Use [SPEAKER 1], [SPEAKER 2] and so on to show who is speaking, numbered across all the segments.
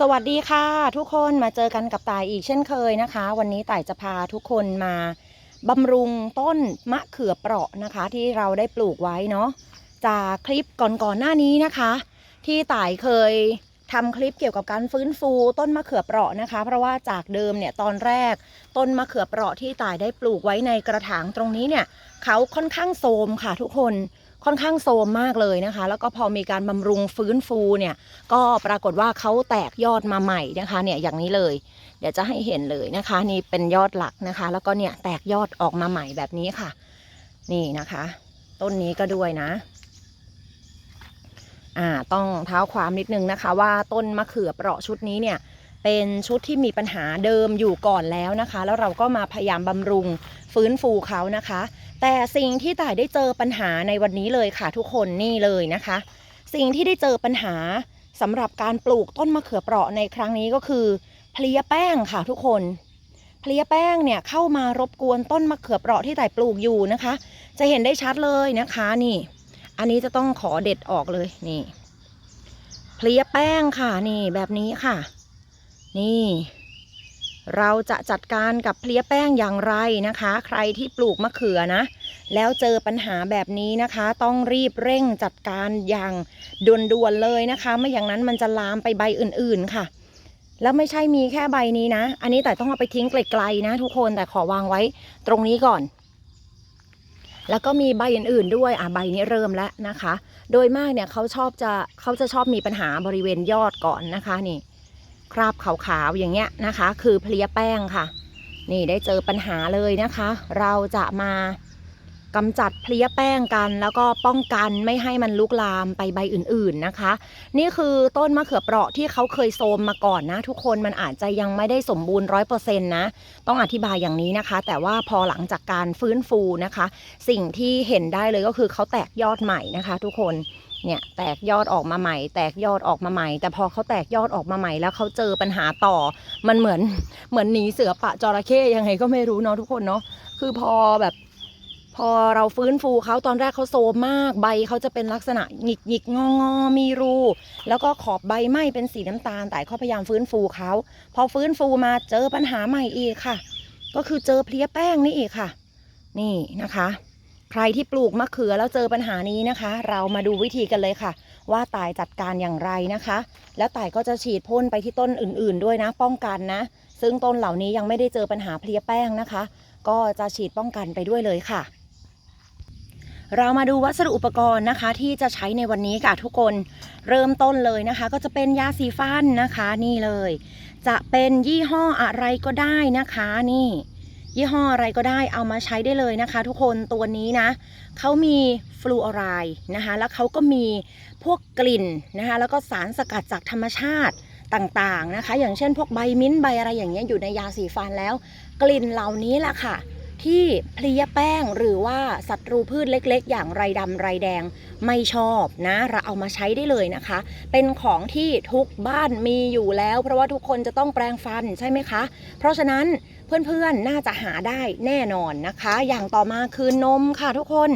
[SPEAKER 1] สวัสดีค่ะ ทุกคนมาเจอกันกับต่ายอีกเช่นเคยนะคะ วันนี้ต่ายจะพาทุกคนมาบำรุงต้นมะเขือเปราะนะคะ ที่เราได้ปลูกไว้เนาะจากคลิปก่อนๆหน้านี้นะคะ ที่ต่ายเคยทำคลิปเกี่ยวกับการฟื้นฟูต้นมะเขือเปราะนะคะ เพราะว่าจากเดิมเนี่ยตอนแรก ต้นมะเขือเปราะที่ต่ายได้ปลูกไว้ในกระถางตรงนี้เนี่ยเขาค่อนข้างโทรมค่ะทุกคน ค่อนข้างโทรมมากเลยนะคะ แล้วก็พอมีการบำรุงฟื้นฟูเนี่ย ก็ปรากฏว่าเขาแตกยอดมาใหม่นะคะเนี่ยอย่างนี้เลย เดี๋ยวจะให้เห็นเลยนะคะ นี่เป็นยอดหลักนะคะ แล้วก็เนี่ยแตกยอดออกมาใหม่แบบนี้ค่ะ นี่นะคะ ต้นนี้ก็ด้วยนะอ่าต้องเท้าความนิดนึงนะคะ ว่าต้นมะเขือเปราะชุดนี้เนี่ยเป็นชุดที่มีปัญหาเดิมอยู่ก่อนแล้วนะคะ แล้วเราก็มาพยายามบำรุง ฟื้นฟูเขานะคะ แต่สิ่งที่ต่ายได้เจอปัญหาในวันนี้เลยค่ะทุกคนนี่เลยนะคะ สิ่งที่ได้เจอปัญหาสำหรับการปลูกต้นมะเขือเปราะในครั้งนี้ก็คือเพลียแป้งค่ะทุกคนเพลียแป้งเนี่ยเข้ามารบกวนต้นมะเขือเปราะที่ต่ายปลูกอยู่นะคะ จะเห็นได้ชัดเลยนะคะนี่ อันนี้จะต้องขอเด็ดออกเลยนี่เพลียแป้งค่ะนี่แบบนี้ค่ะ นี่ เราจะจัดการกับเพลี้ยแป้งอย่างไรนะคะ ใครที่ปลูกมะเขือนะ แล้วเจอปัญหาแบบนี้นะคะ ต้องรีบเร่งจัดการอย่างด่วนๆเลยนะคะ ไม่อย่างนั้นมันจะลามไปใบอื่นๆค่ะ แล้วไม่ใช่มีแค่ใบนี้นะ อันนี้แต่ต้องเอาไปทิ้งไกลๆนะ ทุกคนแต่ขอวางไว้ตรงนี้ก่อน แล้วก็มีใบอื่นๆด้วยอะใบนี้เริ่มแล้วนะคะ โดยมากเนี่ยเขาชอบจะเขาจะชอบมีปัญหาบริเวณยอดก่อนนะคะนี่ คราบขาวๆอย่างเงี้ยนะคะ คือเพลียแป้งค่ะ นี่ได้เจอปัญหาเลยนะคะ เราจะมากำจัดเพลียแป้งกัน แล้วก็ป้องกันไม่ให้มันลุกลามไปใบอื่นๆนะคะ นี่คือต้นมะเขือเปราะที่เขาเคยโทมมาก่อนนะ ทุกคนมันอาจจะยังไม่ได้สมบูรณ์ร้อยเปอร์เซ็นต์นะ ต้องอธิบายอย่างนี้นะคะ แต่ว่าพอหลังจากการฟื้นฟูนะคะ สิ่งที่เห็นได้เลยก็คือเขาแตกยอดใหม่นะคะ ทุกคน เนี่ยแตกยอดออกมาใหม่ แตกยอดออกมาใหม่ แต่พอเขาแตกยอดออกมาใหม่ แล้วเขาเจอปัญหาต่อ มันเหมือนเหมือนหนีเสือปะจระเข้ยังไงก็ไม่รู้เนาะทุกคนเนาะคือพอแบบ พอเราฟื้นฟูเขาตอนแรกเขาโซมมากใบเขาจะเป็นลักษณะหงิกหงิกงองอมีรู แล้วก็ขอบใบไหม้เป็นสีน้ำตาล แต่เขาพยายามฟื้นฟูเขาพอฟื้นฟูมาเจอปัญหาใหม่อีกค่ะ ก็คือเจอเพลี้ยแป้งนี่อีกค่ะ นี่นะคะ ใครที่ปลูกมะเขือแล้วเจอปัญหานี้นะคะ เรามาดูวิธีกันเลยค่ะ ว่าตายจัดการอย่างไรนะคะ แล้วตายก็จะฉีดพ่นไปที่ต้นอื่น ๆ ด้วยนะ ป้องกันนะ ซึ่งต้นเหล่านี้ยังไม่ได้เจอปัญหาเพลียแป้งนะคะ ก็จะฉีดป้องกันไปด้วยเลยค่ะ เรามาดูวัสดุอุปกรณ์นะคะ ที่จะใช้ในวันนี้ค่ะทุกคนเริ่มต้นเลยนะคะ ก็จะเป็นยาสีฟันนะคะ นี่เลย จะเป็นยี่ห้ออะไรก็ได้นะคะนี่ ยี่ห้ออะไรก็ได้เอามาใช้ได้เลยนะคะ ทุกคนตัวนี้นะเขามีฟลูออไรด์นะคะ แล้วเขาก็มีพวกกลิ่นนะคะ แล้วก็สารสกัดจากธรรมชาติต่างๆนะคะ อย่างเช่นพวกใบมิ้นท์ใบอะไรอย่างเงี้ยอยู่ในยาสีฟันแล้ว กลิ่นเหล่านี้แหละค่ะ ที่เพลียแป้งหรือว่าศัตรูพืชเล็กๆ อย่างไรดำไรแดงไม่ชอบนะเราเอามาใช้ได้เลยนะคะ เป็นของที่ทุกบ้านมีอยู่แล้ว เพราะว่าทุกคนจะต้องแปรงฟันใช่ไหมคะ เพราะฉะนั้นเพื่อนๆ น่าจะหาได้แน่นอนนะคะ อย่างต่อมาคือนมค่ะทุกคน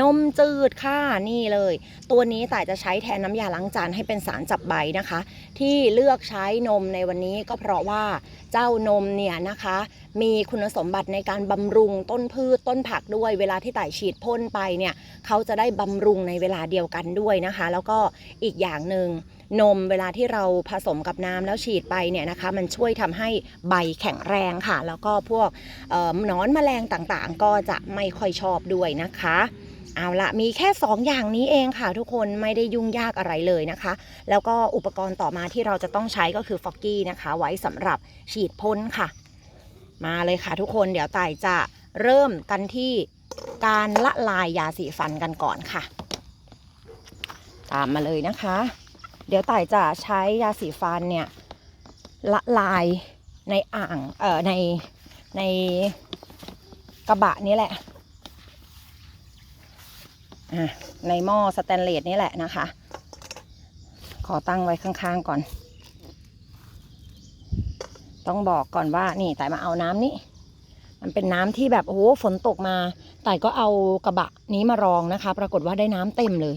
[SPEAKER 1] นมจืดค่ะนี่เลย ตัวนี้แต่จะใช้แทนน้ำยาล้างจานให้เป็นสารจับใบนะคะ ที่เลือกใช้นมในวันนี้ก็เพราะว่าเจ้านมเนี่ยนะคะมีคุณสมบัติในการบำรุงต้นพืชต้นผักด้วย เวลาที่ไต่ฉีดพ่นไปเนี่ยเขาจะได้บำรุงในเวลาเดียวกันด้วยนะคะ แล้วก็อีกอย่างหนึ่งนมเวลาที่เราผสมกับน้ำแล้วฉีดไปเนี่ยนะคะ มันช่วยทำให้ใบแข็งแรงค่ะ แล้วก็พวกหนอนแมลงต่างๆ ก็จะไม่ค่อยชอบด้วยนะคะ เอาละมีแค่ 2 อย่างนี้เองค่ะ ทุกคนไม่ได้ยุ่งยากอะไรเลยนะคะ แล้วก็อุปกรณ์ต่อมาที่เราจะต้องใช้ก็คือฟอกกี้นะคะ ไว้สำหรับฉีดพ่นค่ะ มาเลยค่ะทุกคนเดี๋ยวต่ายจะเริ่มกันที่การละลายยาสีฟันกันก่อนค่ะ ตามมาเลยนะคะ เดี๋ยวต่ายจะใช้ยาสีฟันเนี่ยละลายในอ่างเอ่อในในกระบะนี้แหละอะในหม้อสแตนเลสนี่แหละนะคะ ขอตั้งไว้ข้างๆก่อน ต้องบอกก่อนว่านี่แต่มาเอาน้ำนี่มันเป็นน้ำที่แบบโอ้โหฝนตกมา แต่ก็เอากระบะนี้มารองนะคะ ปรากฏว่าได้น้ำเต็มเลย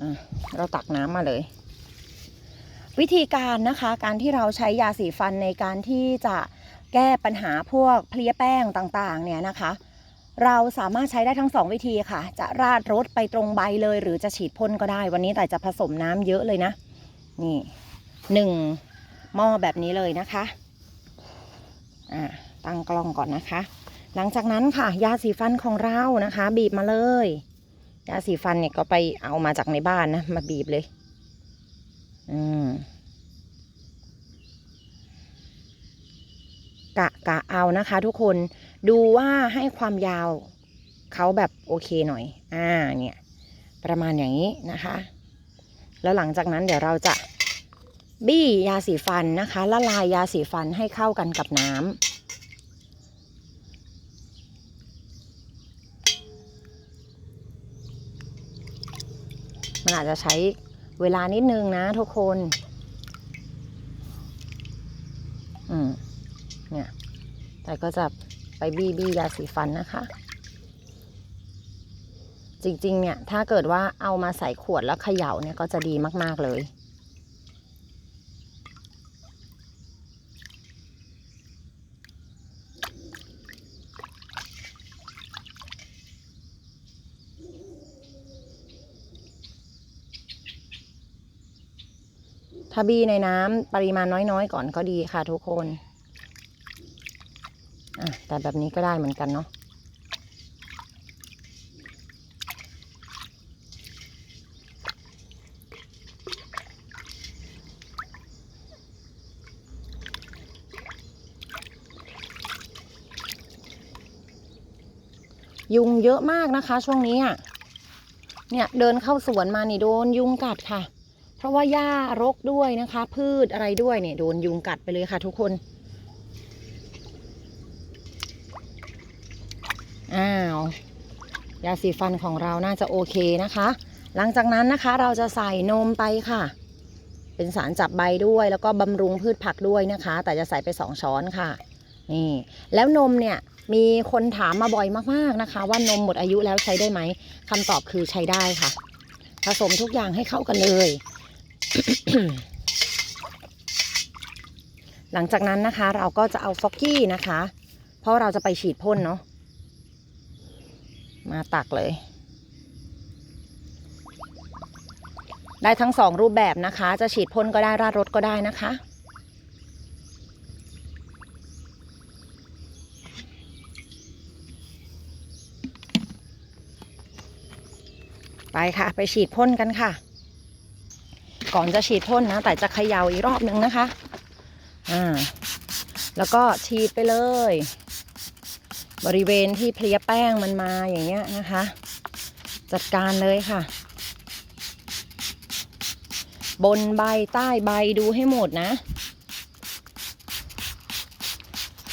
[SPEAKER 1] อะเราตักน้ำมาเลย วิธีการนะคะการที่เราใช้ยาสีฟันในการที่จะแก้ปัญหาพวกเพลียแป้งต่างๆ เนี่ยนะคะ เราสามารถใช้ได้ทั้งสองวิธีค่ะ จะราดรถไปตรงใบเลย หรือจะฉีดพ่นก็ได้ วันนี้แต่จะผสมน้ำเยอะเลยนะ นี่หนึ่ง หม้อแบบนี้เลยนะคะอ่าตั้งกล้องก่อนนะคะ หลังจากนั้นค่ะ ยาสีฟันของเรานะคะ บีบมาเลย ยาสีฟันเนี่ยก็ไปเอามาจากในบ้านนะ มาบีบเลย อืมกะกะเอานะคะทุกคนดูว่าให้ความยาวเขาแบบโอเคหน่อย อ่าเนี่ย ประมาณอย่างนี้นะคะ แล้วหลังจากนั้นเดี๋ยวเราจะ บี้ยาสีฟันนะคะ ละลายยาสีฟันให้เข้ากันกับน้ำมันอาจจะใช้เวลานิดนึงนะทุกคน อืม เนี่ย แต่ก็จะไปบี้บี้ยาสีฟันนะคะ จริงๆ เนี่ย ถ้าเกิดว่าเอามาใส่ขวดแล้วเขย่าเนี่ยก็จะดีมาก ๆ เลย ถ้าบี้ในน้ำปริมาณน้อยๆ ก่อนก็ดีค่ะทุกคนอะแต่แบบนี้ก็ได้เหมือนกันเนาะยุงเยอะมากนะคะ ช่วงนี้อะ เนี่ยเดินเข้าสวนมานี่โดนยุงกัดค่ะ ราะว่าหญ้ารกด้วยนะคะ พืชอะไรด้วยเนี่ยโดนยุงกัดไปเลยค่ะทุกคนอ้าวยาสีฟันของเราน่าจะโอเคนะคะ หลังจากนั้นนะคะเราจะใส่นมไปค่ะ เป็นสารจับใบด้วยแล้วก็บำรุงพืชผักด้วยนะคะ แต่จะใส่ไปสองช้อนค่ะ นี่ แล้วนมเนี่ยมีคนถามมาบ่อยมากๆนะคะ ว่านมหมดอายุแล้วใช้ได้ไหมคำตอบคือใช้ได้ค่ะ ผสมทุกอย่างให้เข้ากันเลย หลังจากนั้นนะคะ เราก็จะเอาฟอกกี้นะคะ เพราะเราจะไปฉีดพ่นเนาะมาตักเลย ได้ทั้งสองรูปแบบนะคะ จะฉีดพ่นก็ได้ราดรถก็ได้นะคะไปค่ะ ไปฉีดพ่นกันค่ะ ก่อนจะฉีดพ่นนะ แต่จะเขย่าอีกรอบนึงนะคะ อ่า แล้วก็ฉีดไปเลย บริเวณที่เพลียแป้งมันมาอย่างเงี้ยนะคะ จัดการเลยค่ะ บนใบใต้ใบดูให้หมดนะ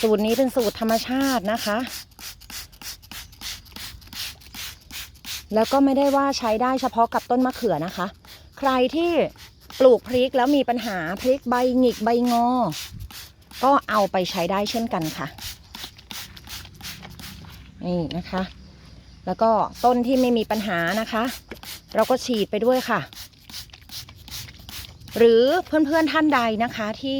[SPEAKER 1] สูตรนี้เป็นสูตรธรรมชาตินะคะแล้วก็ไม่ได้ว่าใช้ได้เฉพาะกับต้นมะเขือนะคะ ใครที่ ลูกพริกแล้วมีปัญหาพริกใบหงิกใบงอ ก็เอาไปใช้ได้เช่นกันค่ะ นี่นะคะ แล้วก็ต้นที่ไม่มีปัญหานะคะ เราก็ฉีดไปด้วยค่ะ หรือเพื่อนๆท่านใดนะคะที่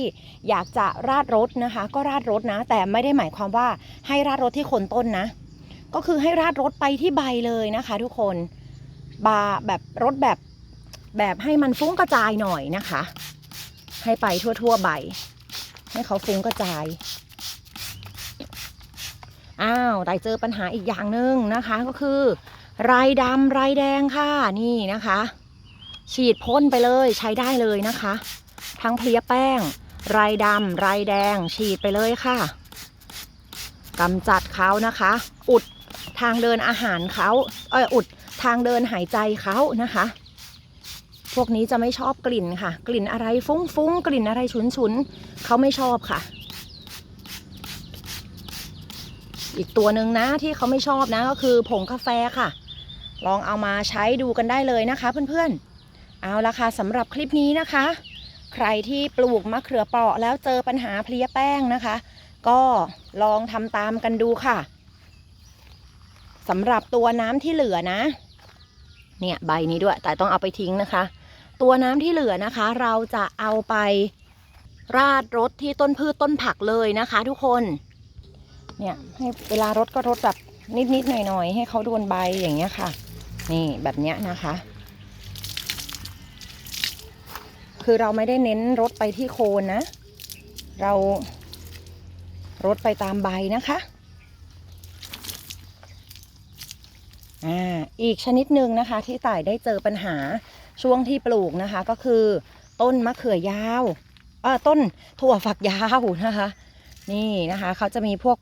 [SPEAKER 1] อยากจะราดรถนะคะ ก็ราดรถนะ แต่ไม่ได้หมายความว่าให้ราดรถที่โคนต้นนะ ก็คือให้ราดรถไปที่ใบเลยนะคะ ทุกคนบาแบบรถแบบ แบบให้มันฟุ้งกระจายหน่อยนะคะ ให้ไปทั่วๆใบ ให้เขาฟุ้งกระจาย อ้าวแต่เจอปัญหาอีกอย่างหนึ่งนะคะก็คือไรดำไรแดงค่ะนี่นะคะ ฉีดพ่นไปเลยใช้ได้เลยนะคะ ทั้งเพลียแป้ง ไรดำไรแดง ฉีดไปเลยค่ะกำจัดเขานะคะ อุดทางเดินอาหารเขาเอออุดทางเดินหายใจเขานะคะ พวกนี้จะไม่ชอบกลิ่นค่ะ กลิ่นอะไรฟุ้งๆ กลิ่นอะไรฉุนๆ เขาไม่ชอบค่ะ อีกตัวหนึ่งนะที่เขาไม่ชอบนะก็คือผงกาแฟค่ะ ลองเอามาใช้ดูกันได้เลยนะคะเพื่อนๆ เอาละค่ะสำหรับคลิปนี้นะคะ ใครที่ปลูกมะเขือเปราะแล้วเจอปัญหาเพลียแป้งนะคะ ก็ลองทำตามกันดูค่ะสำหรับตัวน้ำที่เหลือนะ เนี่ยใบนี้ด้วย แต่ต้องเอาไปทิ้งนะคะ ตัวน้ำที่เหลือนะคะ เราจะเอาไปราดรถที่ต้นพืชต้นผักเลยนะคะ ทุกคน เนี่ยให้เวลารดก็รดแบบนิดๆหน่อยๆให้เขาโดนใบอย่างเงี้ยค่ะ นี่แบบเนี้ยนะคะ คือเราไม่ได้เน้นรดไปที่โคนนะ เรารดไปตามใบนะคะอ่าอีกชนิดหนึ่งนะคะที่ต่ายได้เจอปัญหา ช่วงที่ปลูกนะคะก็คือ ต้นมะเขือยาวเออต้นถั่วฝักยาวนะคะ นี่นะคะเขาจะมีพวก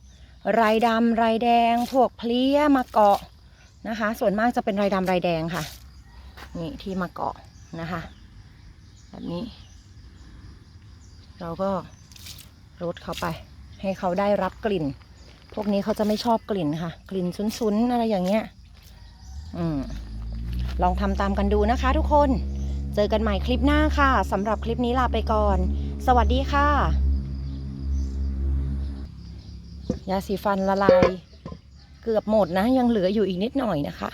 [SPEAKER 1] ไรดำไรแดง พวกเพลี้ยมาเกาะนะคะ ส่วนมากจะเป็นไรดำไรแดงค่ะ นี่ที่มาเกาะนะคะ แบบนี้ เราก็รดเขาไป ให้เขาได้รับกลิ่น พวกนี้เขาจะไม่ชอบกลิ่นค่ะ กลิ่นซุนๆอะไรอย่างเงี้ย อืม ลองทำตามกันดูนะคะทุกคน เจอกันใหม่คลิปหน้าค่ะสำหรับคลิปนี้ลาไปก่อน สวัสดีค่ะ ยาสีฟันละลาย เกือบหมดนะ ยังเหลืออยู่อีกนิดหน่อยนะคะ